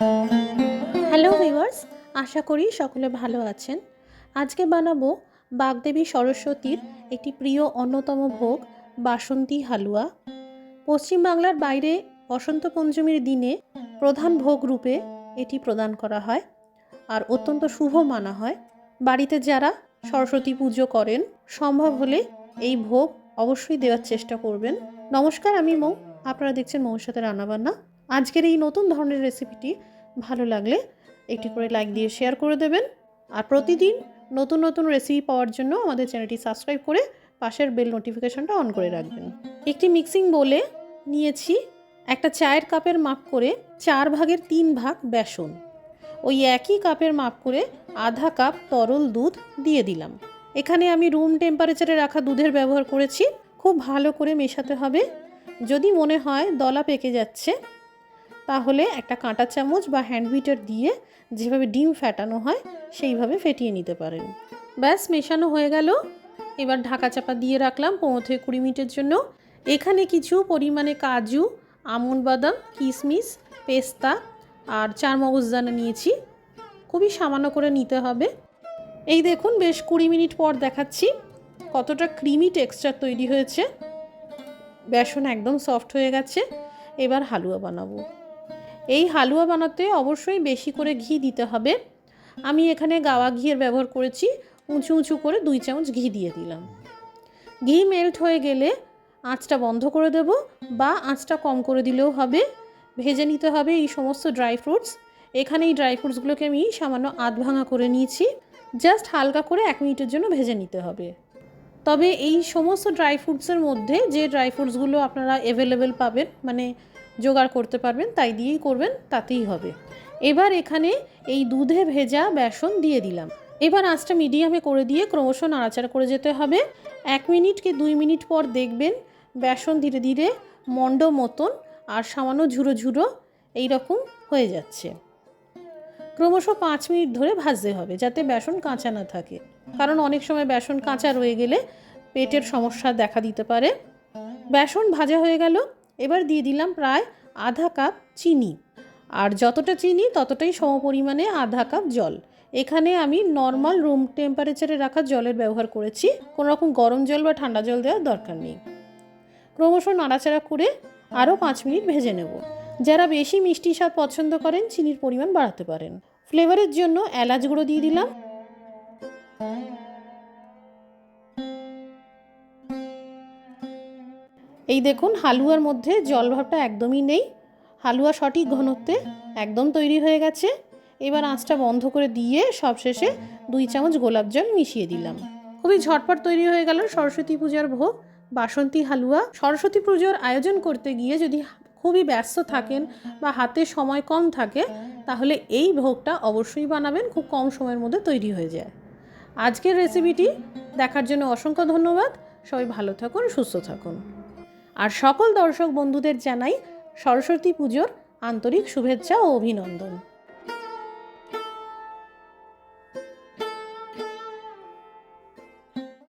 Hello viewers আশা করি সকলে ভালো আছেন। আজকে বানাবো বাগদেবী সরস্বতীর একটি প্রিয় অন্যতম ভোগ, বাসন্তী হালুয়া। পশ্চিমবাংলার বাইরে বসন্ত পঞ্চমীর দিনে প্রধান ভোগ রূপে এটি প্রদান করা হয় আর অত্যন্ত শুভ মানা হয়। বাড়িতে যারা সরস্বতী পুজো করেন, সম্ভব হলে এই ভোগ অবশ্যই দেওয়ার চেষ্টা করবেন। নমস্কার, আমি মৌ, আপনারা দেখছেন মৌর সাথে রান্নাবান্না। আজকের এই নতুন ধরনের রেসিপিটি ভালো লাগলে একটি করে লাইক দিয়ে শেয়ার করে দেবেন। আর প্রতিদিন নতুন নতুন রেসিপি পাওয়ার জন্য আমাদের চ্যানেলটি সাবস্ক্রাইব করে পাশের বেল নোটিফিকেশনটা অন করে রাখবেন। একটি মিক্সিং বলে নিয়েছি একটা চায়ের কাপের মাপ করে চার ভাগের তিন ভাগ বেসন। ওই একই কাপের মাপ করে আধা কাপ তরল দুধ দিয়ে দিলাম। এখানে আমি রুম টেম্পারেচারে রাখা দুধের ব্যবহার করেছি। খুব ভালো করে মেশাতে হবে। যদি মনে হয় দলা পেকে যাচ্ছে তাহলে একটা কাঁটা চামচ বা হ্যান্ড বিটার দিয়ে যেভাবে ডিম ফ্যাটানো হয়, সেইভাবে ফেটিয়ে নিতে পারেন। ব্যাস, মেশানো হয়ে গেল। এবার ঢাকা চাপা দিয়ে রাখলাম পনেরো থেকে কুড়ি মিনিটের জন্য। এখানে কিছু পরিমাণে কাজু আমন্ড বাদাম, কিশমিশ, পেস্তা আর চার মগজদানা নিয়েছি। খুবই সামান্য করে নিতে হবে। এই দেখুন, বেশ কুড়ি মিনিট পর দেখাচ্ছি কতটা ক্রিমি টেক্সচার তৈরি হয়েছে। বেসন একদম সফট হয়ে গেছে। এবার হালুয়া বানাবো। এই হালুয়া বানাতে অবশ্যই বেশি করে ঘি দিতে হবে। আমি এখানে গাওয়া ঘিয়ের ব্যবহার করেছি, উঁচু উঁচু করে দুই চামচ ঘি দিয়ে দিলাম। ঘি মেল্ট হয়ে গেলে আঁচটা বন্ধ করে দেব বা আঁচটা কম করে দিলেও হবে। ভেজে নিতে হবে এই সমস্ত ড্রাই ফ্রুটস। এখানে এই ড্রাই ফ্রুটসগুলোকে আমি সামান্য আধ ভাঙা করে নিয়েছি। জাস্ট হালকা করে এক মিনিটের জন্য ভেজে নিতে হবে। তবে এই সমস্ত ড্রাই ফ্রুটসের মধ্যে যে ড্রাই ফ্রুটসগুলো আপনারা অ্যাভেলেবেল পাবেন মানে জোগাড় করতে পারবেন, তাই দিয়েই করবেন, তাতেই হবে। এবার এখানে এই দুধে ভেজা বেসন দিয়ে দিলাম। এবার আঁচটা মিডিয়ামে করে দিয়ে ক্রমশ নাড়াচাড়া করে যেতে হবে। এক মিনিট কি দুই মিনিট পর দেখবেন বেসন ধীরে ধীরে মন্ড মতন আর সামান্য ঝুরো ঝুরো এইরকম হয়ে যাচ্ছে। ক্রমশ পাঁচ মিনিট ধরে ভাজতে হবে যাতে বেসন কাঁচা না থাকে। কারণ অনেক সময় বেসন কাঁচা রয়ে গেলে পেটের সমস্যা দেখা দিতে পারে। বেসন ভাজা হয়ে গেল। এবার দিয়ে দিলাম প্রায় আধা কাপ চিনি। আর যতটা চিনি, ততটাই সমপরিমাণে আধা কাপ জল। এখানে আমি নর্মাল রুম টেম্পারেচারে রাখা জলের ব্যবহার করেছি। কোনো রকম গরম জল বা ঠান্ডা জল দেওয়ার দরকার নেই। ক্রমশ নাড়াচাড়া করে আরও পাঁচ মিনিট ভেজে নেব। যারা বেশি মিষ্টি স্বাদ পছন্দ করেন, চিনির পরিমাণ বাড়াতে পারেন। ফ্লেভারের জন্য এলাচ গুঁড়ো দিয়ে দিলাম। এই দেখুন, হালুয়ার মধ্যে জল ভাবটা একদমই নেই। হালুয়া সঠিক ঘনত্বে একদম তৈরি হয়ে গেছে। এবার আঁচটা বন্ধ করে দিয়ে সবশেষে দুই চামচ গোলাপ জল মিশিয়ে দিলাম। খুবই ঝটপট তৈরি হয়ে গেল সরস্বতী পূজার ভোগ। বাসন্তী হালুয়া। সরস্বতী পুজোর আয়োজন করতে গিয়ে যদি খুবই ব্যস্ত থাকেন বা হাতে সময় কম থাকে, তাহলে এই ভোগটা অবশ্যই বানাবেন, খুব কম সময়ের মধ্যে তৈরি হয়ে যায়। আজকের রেসিপিটি দেখার জন্য অসংখ্য ধন্যবাদ। সবাই ভালো থাকুন, সুস্থ থাকুন। আর সকল দর্শক বন্ধুদের জানাই সরস্বতী পুজোর আন্তরিক শুভেচ্ছা ও অভিনন্দন।